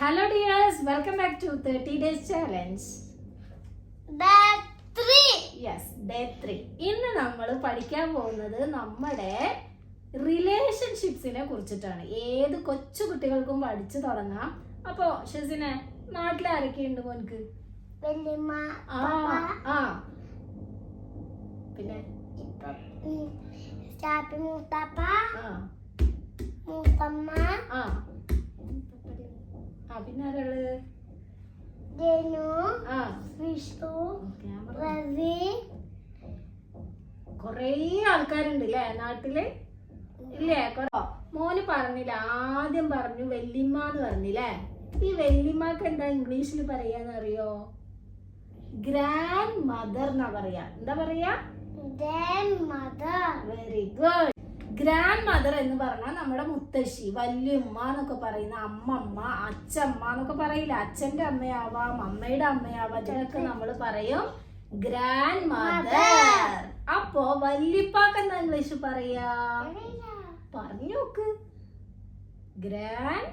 Hello dears welcome back to thirty days challenge. Yes day three ഇന്ന് നമ്മൾ പഠിക്കാൻ പോകുന്നത് നമ്മുടെ റിലേഷൻഷിപ്സിനെ കുറിച്ചിട്ടാണ്. ഏത് കൊച്ചു കുട്ടികൾക്കും പഠിച്ചു തുടങ്ങാം. അപ്പോ ഷെസിനെ നാട്ടിൽ ആരൊക്കെയുണ്ട് വല്യമ്മ ആ ആ. പിന്നെ? മൂത്തമ്മ. ആ. ആ പിന്നെ ആരാൾ കൊറേ ആൾക്കാരുണ്ട് അല്ലേ നാട്ടിൽ? ഇല്ലേ? കൊറോ. മോന് പറഞ്ഞില്ല ആദ്യം പറഞ്ഞു വെല്ലിമ്മ എന്ന് പറഞ്ഞില്ലേ ഈ വെല്ലിമ്മക്ക് എന്താ ഇംഗ്ലീഷിൽ പറയാന്ന് അറിയോ ഗ്രാൻഡ് മദർ എന്നാ പറയാ. എന്താ പറയാ? Very good. ഗ്രാൻഡ് മദർ എന്ന് പറഞ്ഞാൽ നമ്മുടെ മുത്തശ്ശി വല്യമ്മ എന്നൊക്കെ പറയുന്ന അമ്മമ്മ അച്ഛമ്മ എന്നൊക്കെ പറയില്ല? അച്ഛന്റെ അമ്മയാവാം അമ്മയുടെ അമ്മയാവാം ഇതൊക്കെ നമ്മൾ പറയും ഗ്രാൻഡ് മദർ അപ്പോ വല്യപ്പാക്ക് എന്താ ഇംഗ്ലീഷ് പറയാ? പറഞ്ഞു നോക്ക്. ഗ്രാൻഡ്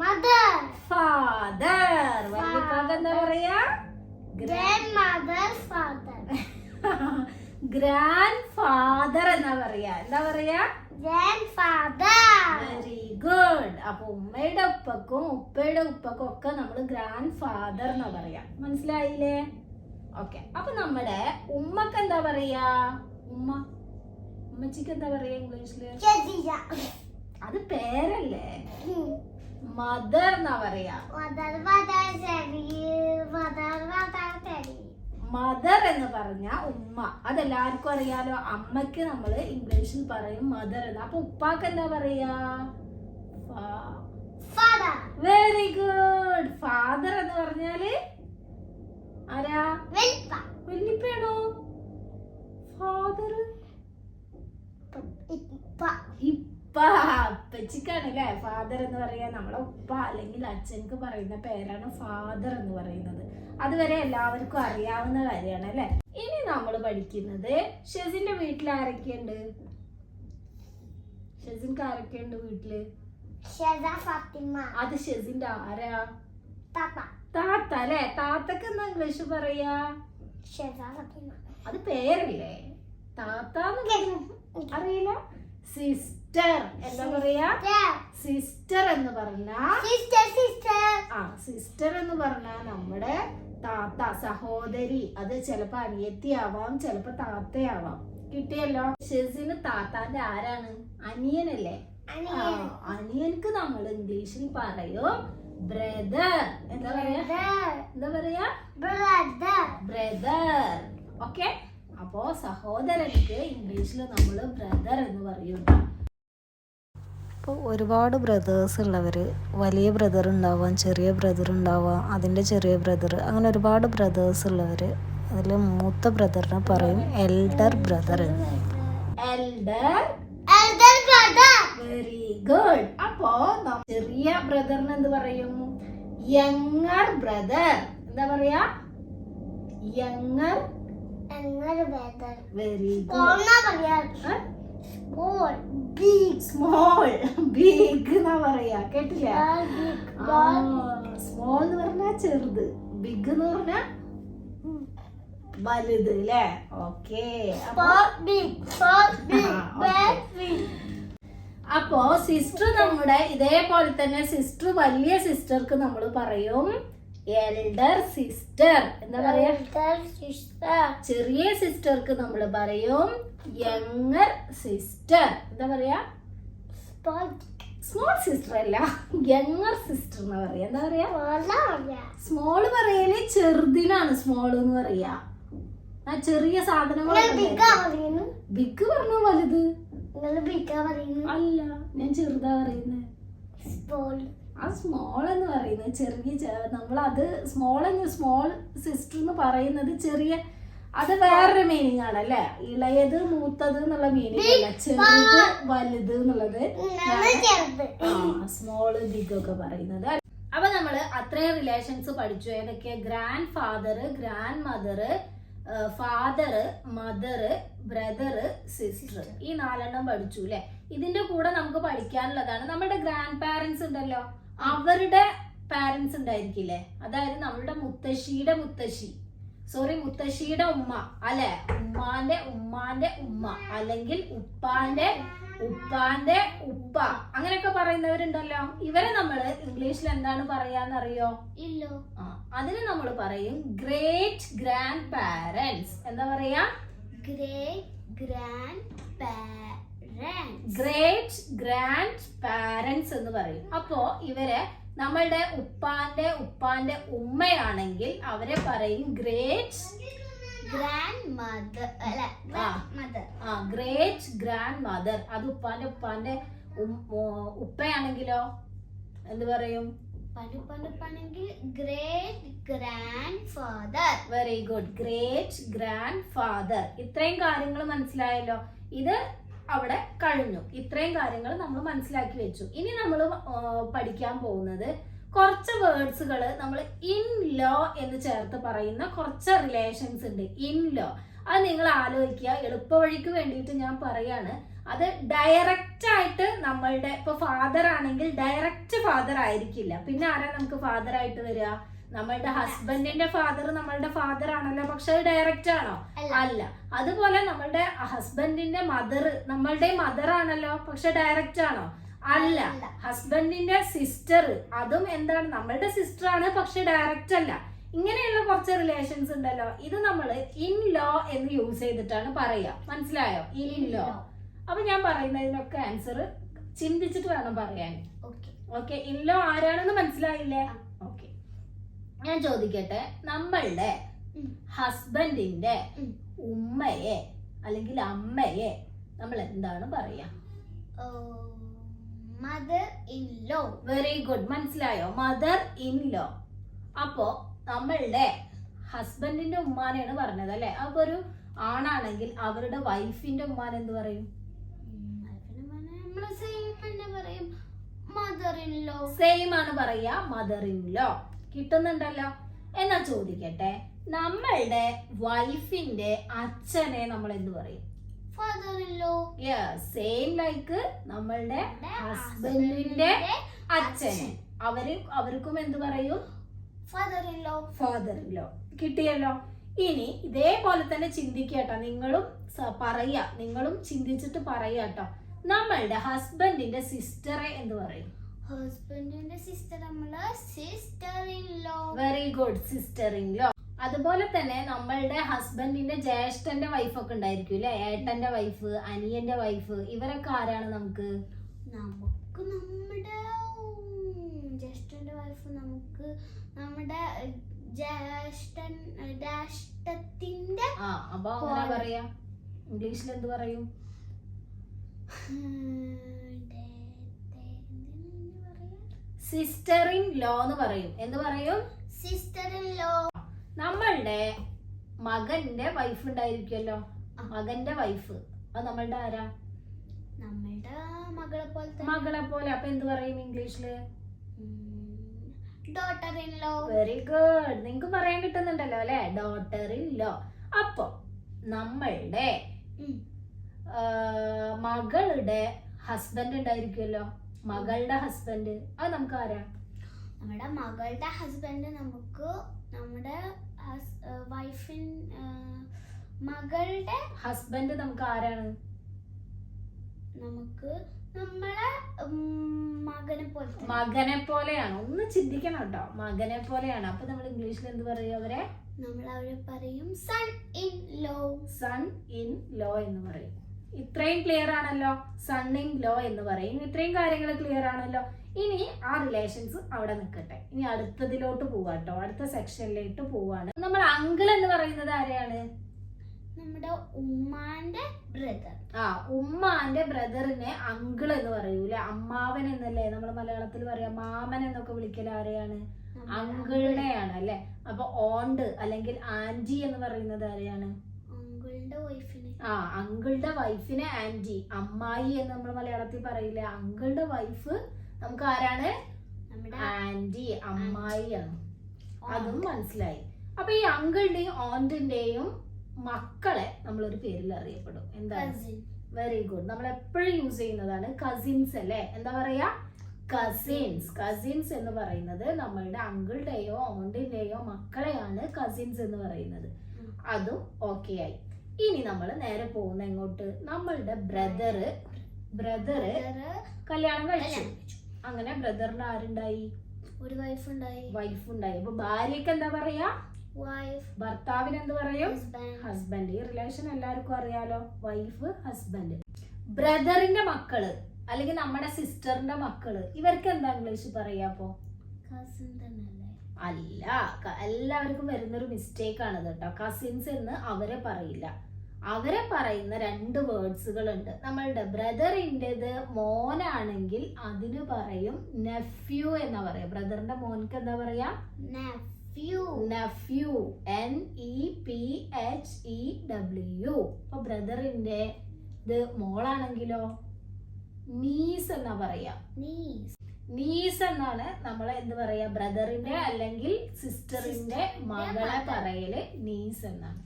മദർ ഫാദർ വല്യപ്പാക്ക് എന്താ പറയാ? Grandmother father grandfather എന്നാ പറയാ. എന്താ പറയാ? വെരി ഗുഡ് അപ്പൊ ഉമ്മയുടെ ഉപ്പക്കും ഉപ്പയുടെ ഉപ്പക്കും ഒക്കെ നമ്മൾ ഗ്രാൻഡ് ഫാദർ എന്ന് പറയാം. മനസ്സിലായില്ലേ? ഓക്കെ അപ്പൊ നമ്മുടെ ഉമ്മക്ക് എന്താ പറയാ? ഉമ്മ. ഉമ്മച്ചിക്ക് എന്താ പറയാ ഇംഗ്ലീഷിൽ അത് പേരല്ലേ? മദർ എന്നാ പറയാ. മദർ മദർ മദർ ചെറിയ. മദർ എന്ന് പറഞ്ഞ ഉമ്മ. അതെല്ലാവർക്കും അറിയാലോ. അമ്മയ്ക്ക് നമ്മൾ ഇംഗ്ലീഷിൽ പറയും മദർ എന്ന്. അപ്പൊ ഉപ്പാക്ക് എന്താ പറയാ? വെരി ഗുഡ് ഫാദർ എന്ന് പറഞ്ഞാൽ ആരാ? വല്യപ്പയാണോ? ഫാദർ ഇപ്പ അപ്പച്ചിക്കാണ് അല്ലേ ഫാദർ എന്ന് പറയാ നമ്മളെ ഉപ്പ അല്ലെങ്കിൽ അച്ഛനക്ക് പറയുന്ന പേരാണ് ഫാദർ എന്ന് പറയുന്നത്. അതുവരെ എല്ലാവർക്കും അറിയാവുന്ന കാര്യമാണ് അല്ലെ? ഇനി നമ്മൾ പഠിക്കുന്നത് ഷെസിന്റെ വീട്ടിൽ ആരൊക്കെയുണ്ട്? ഷെസിൻക്ക് ആരൊക്കെയുണ്ട് വീട്ടിൽ? അത് ഷെസിന്റെ ആരാ? താത്ത. അല്ലേ? താത്തക്ക് എന്താ ഇംഗ്ലീഷ് പറയാ? അത് പേരല്ലേ? താത്ത അറിയില്ല. അറിയില്ല സിസ്റ്റർ എന്താ പറയാ? സിസ്റ്റർ എന്ന് പറഞ്ഞാ? സിസ്റ്റർ സിസ്റ്റർ ആ സിസ്റ്റർ എന്ന് പറഞ്ഞാ നമ്മുടെ താത്ത സഹോദരി. അത് ചിലപ്പോ അനിയത്തി ആവാം ചിലപ്പോ താത്തയാവാം. കിട്ടിയല്ലോ? ഷെസിന് താത്താന്റെ ആരാണ്? അനിയനല്ലേ? അനിയൻക്ക് നമ്മൾ ഇംഗ്ലീഷിൽ പറയും ബ്രദർ. എന്താ പറയാ? എന്താ പറയാ? ബ്രദർ ബ്രദർ ഓക്കെ അപ്പോ സഹോദരനിക്ക് ഇംഗ്ലീഷിൽ നമ്മൾ ബ്രദർ എന്ന് പറയും ഇപ്പോൾ ഒരുപാട് ബ്രദേഴ്സ് ഉള്ളവർ വലിയ ബ്രദർ ഉണ്ടാവാം ചെറിയ ബ്രദർ ഉണ്ടാവാം അതിന്റെ ചെറിയ ബ്രദർ അങ്ങനെ ഒരുപാട് ബ്രദേഴ്സ് ഉള്ളവർ അതിൽ മൂത്ത ബ്രദറിനെ പറയും എൽഡർ ബ്രദർ എന്ന് elder elder brother very good അപ്പോ ചെറിയ ബ്രദറിന് എന്ത് പറയും? യങ്ങർ ബ്രദർ എന്താ പറയാ? Younger very good small big എന്നാ പറയാ. കേട്ടില്ല? സ്മോൾ എന്ന് പറഞ്ഞാ ചെറുത്. ബിഗ് എന്ന് പറഞ്ഞാ വലുത് അല്ലേ ഓക്കെ അപ്പോ സിസ്റ്റർ നമ്മുടെ ഇതേപോലെ തന്നെ സിസ്റ്റർ വലിയ സിസ്റ്റർക്ക് നമ്മൾ പറയും എൽഡർ സിസ്റ്റർ എന്താ പറയാ? Elder sister. ചെറിയ സിസ്റ്റർക്ക് നമ്മൾ പറയും യങ്ങർ സിസ്റ്റർ എന്താ പറയാ? സ്മോൾ സിസ്റ്റർ അല്ല യങ്ങർ സിസ്റ്റർ എന്ന് പറയാ. എന്താ പറയാ? Small സ്മോൾ പറയൽ ചെറുതിനാണ് സ്മോൾ എന്ന് പറയാ. ആ ചെറിയ നിങ്ങൾ സാധനങ്ങളൊക്കെ ബിഗ് പറഞ്ഞ വലുത്. അല്ല ഞാൻ ചെറുതാ പറയുന്നത് സ്പോൾ ആ സ്മോൾ എന്ന് പറയുന്നത് ചെറിയ നമ്മൾ അത് സ്മോൾ എന്ന് സ്മോൾ സിസ്റ്റർ എന്ന് പറയുന്നത് ചെറിയ അത് വേറൊരു മീനിങ് ആണ് അല്ലെ? ഇളയത് മൂത്തത് എന്നുള്ള മീനിങ് അല്ല. ചെറുത് വലുത് എന്നുള്ളത് സ്മോൾ ബിഗ് ഒക്കെ പറയുന്നത്. അപ്പൊ നമ്മൾ അത്രയും റിലേഷൻസ് പഠിച്ചു. ഏതൊക്കെ? Grandfather grandmother father mother brother sister ഈ നാലെണ്ണം പഠിച്ചു അല്ലെ? ഇതിന്റെ കൂടെ നമുക്ക് പഠിക്കാനുള്ളതാണ്. നമ്മുടെ ഗ്രാൻഡ് പാരന്റ്സ് ഉണ്ടല്ലോ. അവരുടെ പാരന്റ്സ് ഉണ്ടായിരിക്കില്ലേ? അതായത് നമ്മളുടെ മുത്തശ്ശിയുടെ മുത്തശ്ശി. സോറി മുത്തശ്ശിയുടെ ഉമ്മ അല്ലെ? ഉമ്മാന്റെ ഉമ്മാന്റെ ഉമ്മ അല്ലെങ്കിൽ ഉപ്പാന്റെ ഉപ്പാന്റെ ഉപ്പ. അങ്ങനെയൊക്കെ പറയുന്നവരുണ്ടല്ലോ. ഇവരെ നമ്മൾ ഇംഗ്ലീഷിൽ എന്താണ് പറയാന്നറിയോ? ഇല്ലോ. ആ അതിന് നമ്മൾ പറയും ഗ്രേറ്റ് ഗ്രാൻഡ് പാരന്റ്സ് എന്താ പറയാ? Great grandparents great grandparents എന്ന് പറയും അപ്പോ ഇവരെ നമ്മളുടെ ഉപ്പാന്റെ ഉപ്പാന്റെ ഉമ്മയാണെങ്കിൽ അവരെ പറയും ഗ്രേറ്റ് ഗ്രാൻഡ് മദർ അല്ല ആ. മദർ ആ ഗ്രേറ്റ് ഗ്രാൻഡ് മദർ അത് ഉപ്പാന്റെ ഉപ്പാന്റെ ഉപ്പയാണെങ്കിലോ? എന്ത് പറയും? Great grandfather very good great grandfather ഇത്രയും കാര്യങ്ങൾ മനസ്സിലായല്ലോ. ഇത് അവിടെ കഴിഞ്ഞു. ഇത്രയും കാര്യങ്ങൾ നമ്മൾ മനസ്സിലാക്കി വെച്ചു. ഇനി നമ്മൾ പഠിക്കാൻ പോകുന്നത് കുറച്ച് വേർഡ്സുകൾ നമ്മൾ ഇൻ ലോ എന്ന് ചേർത്ത് പറയുന്ന കുറച്ച് റിലേഷൻസ് ഉണ്ട്. ഇൻ ലോ അത് നിങ്ങൾ ആലോചിക്കുക. എളുപ്പവഴിക്ക് വേണ്ടിയിട്ട് ഞാൻ പറയാണ്. അത് ഡയറക്റ്റ് ആയിട്ട് നമ്മളുടെ ഇപ്പൊ ഫാദർ ആണെങ്കിൽ ഡയറക്റ്റ് ഫാദർ ആയിരിക്കില്ല. പിന്നെ ആരാ നമുക്ക് ഫാദർ ആയിട്ട് വരിക? നമ്മളുടെ ഹസ്ബൻഡിന്റെ ഫാദർ നമ്മളുടെ ഫാദർ ആണല്ലോ. പക്ഷെ അത് ഡയറക്റ്റ് ആണോ? അല്ല. അതുപോലെ നമ്മളുടെ ഹസ്ബൻഡിന്റെ മദർ നമ്മളുടെ മദർ ആണല്ലോ. പക്ഷെ ഡയറക്റ്റ് ആണോ? അല്ല. ഹസ്ബൻഡിന്റെ സിസ്റ്റർ അതും എന്താണ്? നമ്മളുടെ സിസ്റ്റർ ആണ് പക്ഷെ ഡയറക്റ്റ് അല്ല. ഇങ്ങനെയുള്ള കുറച്ച് റിലേഷൻസ് ഉണ്ടല്ലോ. ഇത് നമ്മൾ ഇൻ ലോ എന്ന് യൂസ് ചെയ്തിട്ടാണ് പറയുക. മനസ്സിലായോ? ഇൻ ലോ അപ്പൊ ഞാൻ പറയുന്നതിനൊക്കെ ആൻസർ ചിന്തിച്ചിട്ട് വേണം പറയാൻ. ഓക്കെ. ഇൻ ലോ ആരാണെന്ന് മനസ്സിലായില്ലേ? ഞാൻ ചോദിക്കട്ടെ നമ്മളുടെ ഹസ്ബൻഡിന്റെ ഉമ്മയെ അല്ലെങ്കിൽ അമ്മയെ നമ്മൾ എന്താണ് പറയാ? Mother in law very good മനസ്സിലായോ? മദർ ഇൻ ലോ അപ്പോ നമ്മളുടെ ഹസ്ബൻഡിന്റെ ഉമ്മാനെയാണ് പറഞ്ഞത് അല്ലെ? അപ്പൊ ഒരു ആണാണെങ്കിൽ അവരുടെ വൈഫിന്റെ ഉമ്മാൻ എന്ത് പറയും? സെയിം ആണ് പറയാ മദർ ഇൻ ലോ കിട്ടുന്നുണ്ടല്ലോ എന്നാ ചോദിക്കട്ടെ? നമ്മളുടെ വൈഫിന്റെ അച്ഛനെ നമ്മൾ എന്ത് പറയും? സെയിം ലൈക്ക് നമ്മളുടെ ഹസ്ബൻഡിന്റെ അച്ഛനെ. അവർ അവർക്കും എന്ത് പറയും? Father in law father in law കിട്ടിയല്ലോ. ഇനി ഇതേപോലെ തന്നെ ചിന്തിക്കട്ടോ. നിങ്ങളും പറയാ. നിങ്ങളും ചിന്തിച്ചിട്ട് പറയാട്ടോ. നമ്മളുടെ ഹസ്ബൻഡിന്റെ സിസ്റ്ററെ എന്ത് പറയും? ഹസ്ബൻഡിന്റെ സിസ്റ്റർ നമ്മൾ sister in law very good sister in law അതുപോലെ തന്നെ നമ്മളുടെ ഹസ്ബൻഡിന്റെ ജ്യേഷ്ഠന്റെ വൈഫ് ഒക്കെ ഉണ്ടായിരിക്കും അല്ലെ? ഏട്ടന്റെ വൈഫ് അനിയന്റെ വൈഫ് ഇവരൊക്കെ ആരാണ് നമുക്ക്? നമുക്ക് നമ്മുടെ ജ്യേഷ്ഠന്റെ വൈഫ് നമുക്ക് നമ്മുടെ ജ്യേഷ്ഠൻ ജ്യേഷ്ഠത്തിന്റെ ആ അപ്പൊ പറയാ. ഇംഗ്ലീഷിൽ എന്ത് പറയും സിസ്റ്റർ ഇൻ ലോ എന്ന് പറയും. എന്ന് പറയും? സിസ്റ്റർ ഇൻ ലോ നമ്മളുടെ മകന്റെ വൈഫ് ഉണ്ടായിരിക്കുമല്ലോ മകന്റെ വൈഫ് അത് നമ്മളുടെ ആരാ? നമ്മളുടെ മകളെ പോലെ മകളെ പോലെ. അപ്പൊ എന്ത് പറയും ഇംഗ്ലീഷിൽ daughter in law very good നിങ്ങക്ക് പറയാൻ കിട്ടുന്നുണ്ടല്ലോ അല്ലെ? ഡോട്ടർ ഇൻ ലോ അപ്പൊ നമ്മളുടെ മകളുടെ ഹസ്ബൻഡ് ഉണ്ടായിരിക്കുമല്ലോ മകളുടെ ഹസ്ബൻഡ് അത് നമുക്ക് ആരാ? നമ്മുടെ മകളുടെ ഹസ്ബൻഡ് നമുക്ക് നമ്മുടെ വൈഫിൻ മകളുടെ ഹസ്ബൻഡ് നമുക്ക് ആരാണ്? നമുക്ക് നമ്മളെ മകനെ പോലെ. മകനെ പോലെയാണ്. ഒന്ന് ചിന്തിക്കണം കേട്ടോ. മകനെ പോലെയാണ്. അപ്പൊ നമ്മൾ ഇംഗ്ലീഷിൽ എന്ത് പറയും അവരെ? നമ്മൾ അവരെ പറയും son in law son in law എന്ന് പറയും. ഇത്രയും ക്ലിയർ ആണല്ലോ. സണ്ണിൻ ലോ എന്ന് പറയും. ഇത്രയും കാര്യങ്ങൾ ക്ലിയർ ആണല്ലോ. ഇനി ആ റിലേഷൻസ് അവിടെ നിൽക്കട്ടെ. ഇനി അടുത്തതിലോട്ട് പോവാട്ടോ അടുത്ത സെക്ഷനിലോട്ട് പോവാണ്. നമ്മൾ അങ്കിൾ എന്ന് പറയുന്നത് ആരെയാണ്? നമ്മുടെ ഉമ്മാന്റെ ബ്രദർ ആ ഉമ്മാന്റെ ബ്രദറിനെ അങ്കിൾ എന്ന് പറയൂല? അമ്മാവൻ എന്നല്ലേ? നമ്മൾ മലയാളത്തിൽ പറയാം മാമൻ എന്നൊക്കെ വിളിക്കൽ ആരെയാണ്? അങ്കിളിനെയാണ് അല്ലെ? അപ്പൊ ഓണ്ട് അല്ലെങ്കിൽ ആന്റി എന്ന് പറയുന്നത് ആരെയാണ്? ആ അങ്കിളുടെ വൈഫിനെ ആന്റി അമ്മായി എന്ന് നമ്മൾ മലയാളത്തിൽ പറയില്ല? അങ്കിളുടെ വൈഫ് നമുക്ക് ആരാണ്? ആന്റി അമ്മായിയാണ് അതും മനസ്സിലായി. അപ്പൊ ഈ അങ്കിളുടെയും ഓന്റിന്റെയും മക്കളെ നമ്മളൊരു പേരിൽ അറിയപ്പെടും. എന്താണ്? വെരി ഗുഡ് നമ്മൾ എപ്പോഴും യൂസ് ചെയ്യുന്നതാണ് കസിൻസ് അല്ലേ? എന്താ പറയാ? കസിൻസ് കസിൻസ് എന്ന് പറയുന്നത് നമ്മളുടെ അങ്കിളുടെയോ ഓണ്ടിന്റെയോ മക്കളെയാണ് കസിൻസ് എന്ന് പറയുന്നത്. അതും ഓക്കെ ആയി. ഇനി നമ്മൾ നേരെ പോകുന്ന എങ്ങോട്ട്? നമ്മളുടെ ബ്രദറ് ബ്രദറ് കല്യാണം കഴിച്ചു. അങ്ങനെ ബ്രദറിന് ആരുണ്ടായി? ഒരു വൈഫ് ഉണ്ടായി. വൈഫ് ഉണ്ടായി. അപ്പൊ ഭാര്യക്ക് എന്താ പറയാ? വൈഫ് ഭർത്താവിന് എന്ത് പറയും? ഹസ്ബൻഡ് ഈ റിലേഷൻ എല്ലാവർക്കും അറിയാലോ? വൈഫ് ഹസ്ബൻഡ് ബ്രദറിന്റെ മക്കൾ അല്ലെങ്കിൽ നമ്മുടെ സിസ്റ്ററിന്റെ മക്കൾ ഇവർക്ക് എന്താ ഇംഗ്ലീഷ് പറയാ അപ്പോ? കസിൻ അല്ല എല്ലാവർക്കും വരുന്നൊരു മിസ്റ്റേക്ക് ആണ് കേട്ടോ കസിൻസ് എന്ന് അവരെ പറയില്ല. അവരെ പറയുന്ന രണ്ട് വേർഡ്സുകൾ ഉണ്ട് നമ്മളുടെ ബ്രദറിന്റെത് മോനാണെങ്കിൽ അതിന് പറയും നെഫ്യൂ എന്ന് പറയാ. ബ്രദറിന്റെ മോൻക്ക് എന്താ പറയാ? Nephew nephew N E P H E W അപ്പൊ ബ്രദറിന്റെ ഇത് മോളാണെങ്കിലോ? നീസ് എന്നാ പറയാ. നീസ് നീസ് എന്നാണ് നമ്മൾ എന്ത് പറയാ? ബ്രദറിന്റെ അല്ലെങ്കിൽ സിസ്റ്ററിന്റെ മകളെ പറയൽ നീസ് എന്നാണ്.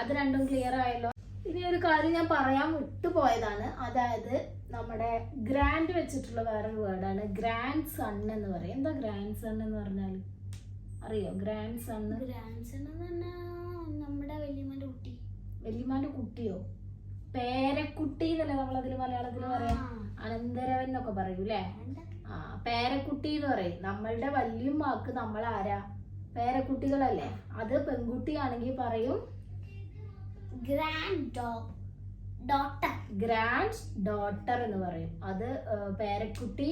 അത് രണ്ടും ക്ലിയർ ആയല്ലോ. ഇനി ഒരു കാര്യം ഞാൻ പറയാൻ വിട്ടുപോയതാണ്. അതായത് നമ്മുടെ ഗ്രാൻഡ് വെച്ചിട്ടുള്ള വേറൊരു വേർഡാണ് ഗ്രാൻഡ് സൺ എന്ന് പറയും. എന്താ ഗ്രാൻഡ് സൺ എന്ന് പറഞ്ഞാൽ അറിയോ? ഗ്രാൻഡ് സൺ ഗ്രാൻഡ്സൺ സൺ നമ്മുടെ വലിയമ്മന്റെ കുട്ടി. വലിയമ്മന്റെ കുട്ടിയോ? പേരക്കുട്ടി എന്നല്ലേ നമ്മൾ അതിൽ മലയാളത്തിൽ പറയാം? അനന്തരവൻ എന്നൊക്കെ പറയൂ അല്ലേ ആ പേരക്കുട്ടി എന്ന് പറയും. നമ്മളുടെ വല്യമ്മക്ക് നമ്മൾ ആരാ പേരക്കുട്ടികളല്ലേ? അത് പെൺകുട്ടിയാണെങ്കിൽ പറയും ഗ്രാൻഡ് ഡോട്ടർ ഗ്രാൻഡ് ഡോട്ടർ എന്ന് പറയും. അത് പേരക്കുട്ടി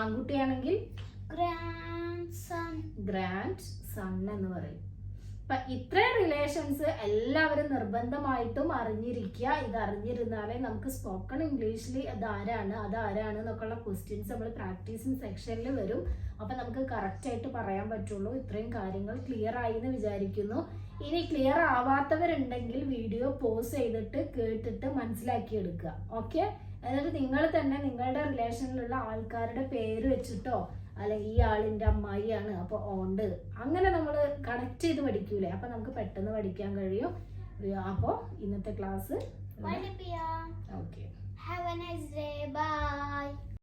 ആൺകുട്ടിയാണെങ്കിൽ ഗ്രാൻഡ് സൺ ഗ്രാൻഡ് സൺ എന്ന് പറയും. അപ്പൊ ഇത്രയും റിലേഷൻസ് എല്ലാവരും നിർബന്ധമായിട്ടും അറിഞ്ഞിരിക്കുക. ഇത് അറിഞ്ഞിരുന്നാലേ നമുക്ക് സ്പോക്കൺ ഇംഗ്ലീഷിൽ അത് ആരാണ് അത് ആരാണ് എന്നൊക്കെയുള്ള ക്വസ്റ്റ്യൻസ് നമ്മൾ പ്രാക്ടീസിങ് സെക്ഷനിൽ വരും. അപ്പൊ നമുക്ക് കറക്റ്റ് ആയിട്ട് പറയാൻ പറ്റുള്ളൂ. ഇത്രയും കാര്യങ്ങൾ ക്ലിയർ ആയി എന്ന് വിചാരിക്കുന്നു. ഇനി ക്ലിയർ ആവാത്തവരുണ്ടെങ്കിൽ വീഡിയോ പോസ് ചെയ്തിട്ട് കേട്ടിട്ട് മനസ്സിലാക്കി എടുക്കുക. ഓക്കെ എന്നിട്ട് നിങ്ങൾ തന്നെ നിങ്ങളുടെ റിലേഷനിലുള്ള ആൾക്കാരുടെ പേര് വെച്ചിട്ടോ അല്ലെങ്കിൽ ഈ ആളിന്റെ അമ്മായിയാണ് അപ്പോൾ ഓണ്ട് അങ്ങനെ നമ്മൾ കണക്ട് ചെയ്ത് പഠിക്കൂലേ? അപ്പോൾ നമുക്ക് പെട്ടെന്ന് പഠിക്കാൻ കഴിയും. അപ്പോൾ ഇന്നത്തെ class okay have a nice day bye